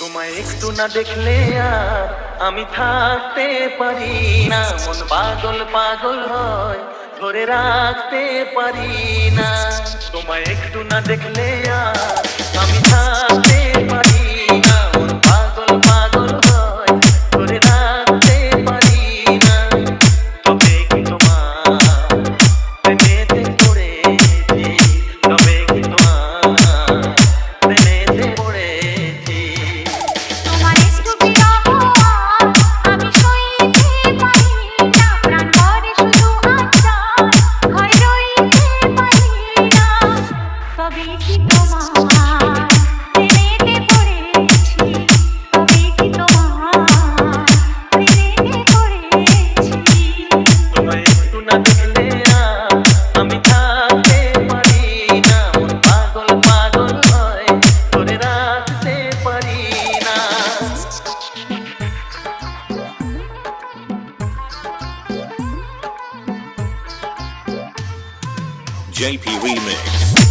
তোমায় একটু না দেখলে আর আমি থাকতে পারি না। মন পাগল পাগল হয়, ধরে রাখতে পারি না। তোমায় একটু না দেখলে আর JP Remix.